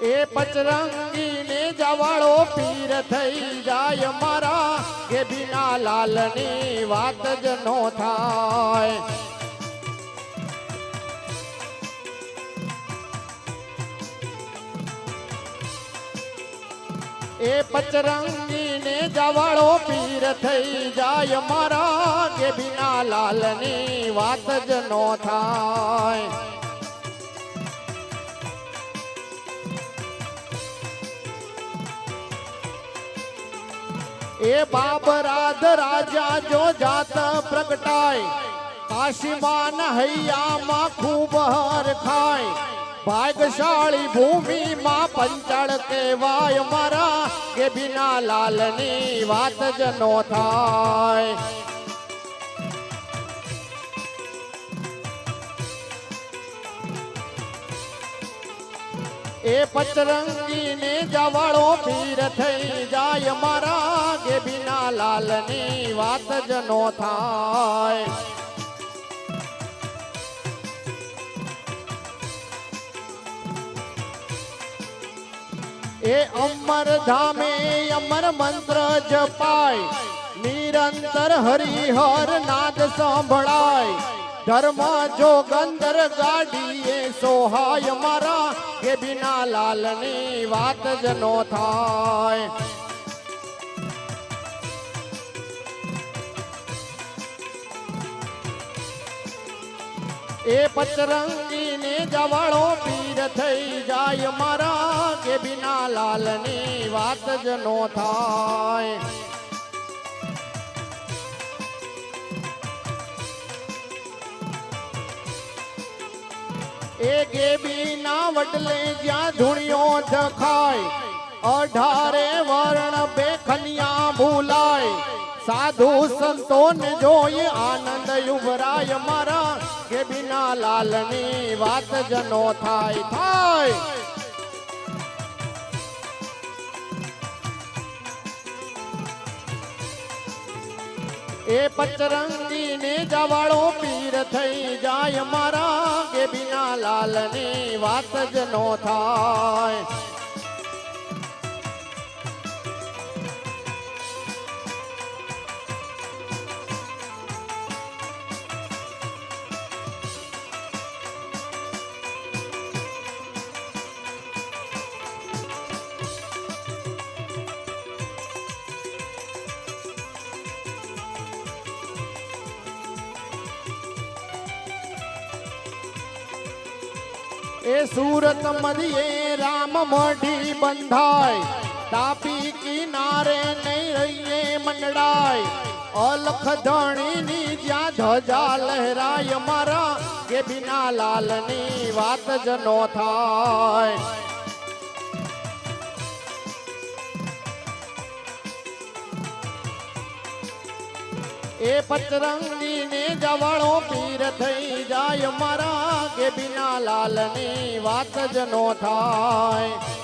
એ પચરંગી ને જવાળો પીર થઈ જાય મારા કે બિના લાલની વાત જ નો થાય. એ પચરંગી ને જવાળો પીર થઈ જાય મારા કે બિના લાલની વાત જ નો થાય. ए बाप राध राजा जो जात प्रगटाए काशीमान हैया मा खूब हर खाए। भागशाली भूमि मा पंचल के वाय मरा, के बिना लालनी वात जनो थाय એ પચરંગી ને જવાળો પીર થઈ જાય મારા કે બિના લાલની વાત જ નો થાય એ અમર ધામે અમર મંત્ર જપાય નિરંતર હરિહર નાદ સાંભળાય ધર્મ જોગંદર ગાડીએ, સોહાય મારા કે બિના લાલની વાત જ નો થાય. એ પચરંગી ને જવાળો પીર થઈ જાય મારા, કે બિના લાલની વાત જ નો થાય. એ ગેબી ના વડલે જ્યાં ધૂણિયો ધખાય અઢારે વર્ણ બે ખનિયા ભૂલાય સાધુ સંતોને જોઈ આનંદ યુવરાય મારા કે બિના લાલની વાત જ નો થાય થાય એ પચરંગી ને જવાળો પીર થઈ જાય મારા કે બિના લાલની વાત જ નો થાય એ સુરત મધ્યે રામ મઢી બંધાય. તાપી કિનારે નહીં રહીએ મંડળાય. અલખ ધણીની જ્યાં ધજા લહેરાય મારા, કે બિના લાલની વાત જ નો થાય. એ પચરંગી ને જવાળો પીર થઈ જાય મારા કે બિના લાલની વાત જ નો થાય.